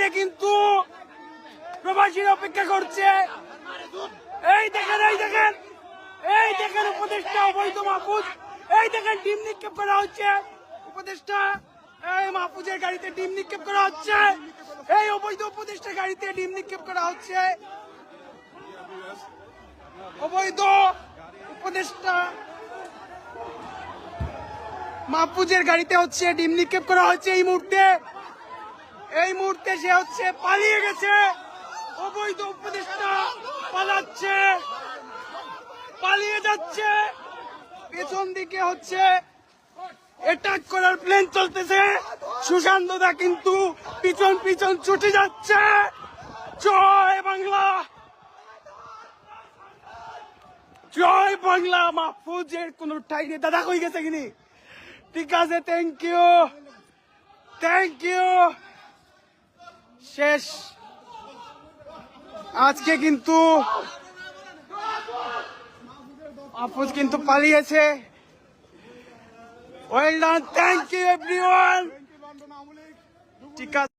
বাইরে কিন্তু প্রবাসীরা অপেক্ষা করছে। এই দেখেন এই দেখেন এই দেখেন উপদেষ্টা অবৈধ মাহফুজ। এই দেখেন, ডিম নিক্ষেপ করা হচ্ছে। উপদেষ্টা, এই মাহফুজের গাড়িতে ডিম নিক্ষেপ করা হচ্ছে। এই অবৈধ উপদেষ্টা গাড়িতে ডিম নিক্ষেপ করা হচ্ছে। অবৈধ উপদেষ্টা মাহফুজের গাড়িতে হচ্ছে, ডিম নিক্ষেপ করা হচ্ছে এই মুহূর্তে। এই মুহূর্তে সে হচ্ছে পালিয়ে গেছে। অবৈধ উপদেষ্টা পালাচ্ছে, পালিয়ে যাচ্ছে। পেছন দিকে হচ্ছে অ্যাটাক করার প্লেন চলতেছে। সুশান্ত দা কিন্তু পিছন পিছন ছুটে যাচ্ছে। জয় বাংলা। জয় বাংলা, মাহফুজের কোন ঠাই নেই। দাদা কই গেছে কিনি? ঠিক আছে থ্যাংক ইউ থ্যাংক ইউ শেষ। আজকে কিন্তু আপুজ কিন্তু পালিয়েছে। Well done thank you everyone ঠিক আছে।